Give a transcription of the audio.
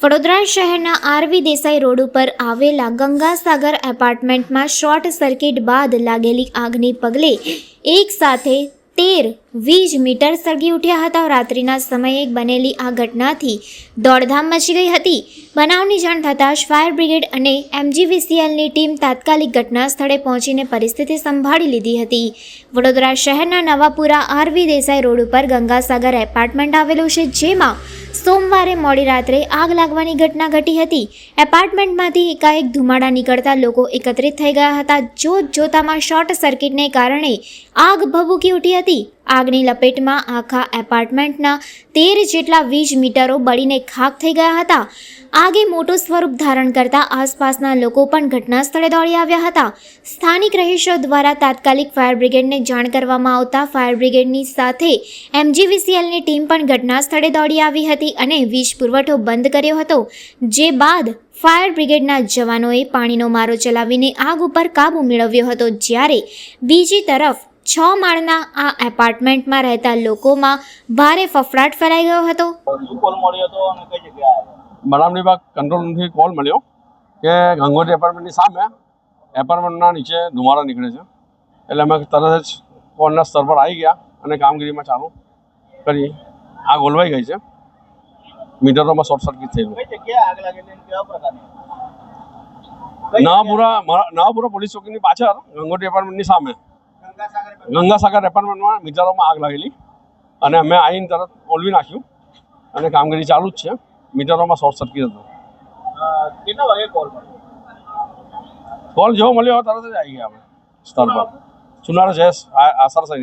વડોદરા શહેરના RV Desai road ઉપર આવેલા ગંગાસાગર એપાર્ટમેન્ટમાં શોર્ટ સર્કિટ બાદ લાગેલી આગને પગલે એક સાથે તેર વીસ મીટર સળગી ઉઠ્યા હતા. રાત્રિના સમયે બનેલી આ ઘટનાથી દોડધામ મચી ગઈ હતી. બનાવની જાણ થતાં જ ફાયર બ્રિગેડ અને એમજીવીસીએલની ટીમ તાત્કાલિક ઘટના સ્થળે પહોંચીને પરિસ્થિતિ સંભાળી લીધી હતી. વડોદરા શહેરના નવાપુરા આરવી દેસાઈ રોડ ઉપર ગંગાસાગર એપાર્ટમેન્ટ આવેલું છે, જેમાં સોમવારે મોડી રાત્રે આગ લાગવાની ઘટના ઘટી હતી. એપાર્ટમેન્ટમાંથી એકાએક ધુમાડા નીકળતા લોકો એકત્રિત થઈ ગયા હતા. જોત જોતામાં શોર્ટ સર્કિટને કારણે આગ ભભૂકી ઉઠી હતી. આગની લપેટમાં આખા એપાર્ટમેન્ટના તેર જેટલા વીજ મીટરો બળીને ખાક થઈ ગયા હતા. આગે મોટું સ્વરૂપ ધારણ કરતા આસપાસના લોકો પણ ઘટના સ્થળે દોડી આવ્યા હતા. સ્થાનિક રહીશો દ્વારા તાત્કાલિક ફાયર બ્રિગેડને જાણ કરવામાં આવતા ફાયર બ્રિગેડની સાથે એમજીવીસીએલની ટીમ પણ ઘટના સ્થળે દોડી આવી હતી અને વીજ પુરવઠો બંધ કર્યો હતો, જે બાદ ફાયર બ્રિગેડના જવાનોએ પાણીનો મારો ચલાવીને આગ ઉપર કાબૂ મેળવ્યો હતો જ્યારે બીજી તરફ છ માળના આ એપાર્ટમેન્ટમાં રહેતા લોકોમાં ભારે ફફડાટ ફેલાઈ ગયો હતો. શું કોલ મળ્યો હતો અને કઈ જગ્યાએ આવ્યો બનાવ વિભાગ કંટ્રોલથી કોલ મળ્યો કે ગંગોટી એપાર્ટમેન્ટની સામે એપાર્ટમેન્ટના નીચે ધુમાડો નીકળે છે. એટલે અમે તરત જ કોલના સ્તર પર આવી ગયા અને કામગીરીમાં ચાલુ કરી આગ ઓલવાઈ ગઈ છે. મીટરોમાં શોર્ટ સર્કિટ થયેલું. કઈ જગ્યાએ આગ લાગેલી અને કેવા પ્રકારની? કઈ નવાપુરા નવાપુરા પોલીસ ચોકીની પાછળ ગંગોટી એપાર્ટમેન્ટની સામે. ગંગાસાગર એપાર્ટમેન્ટમાં મીટરોમાં આગ લાગેલી. અને અમે આવીને તરત ઓલવી નાખ્યું. અને કામગીરી ચાલુ જ છે. મીટરોમાં શોર્ટ સર્કિટ હતું. કેટલા વાગે કોલ કોલ જેવો મળ્યો તરત જ આવી ગયા અમે. સ્થળ પર. ચુનાર જયેશ આસાર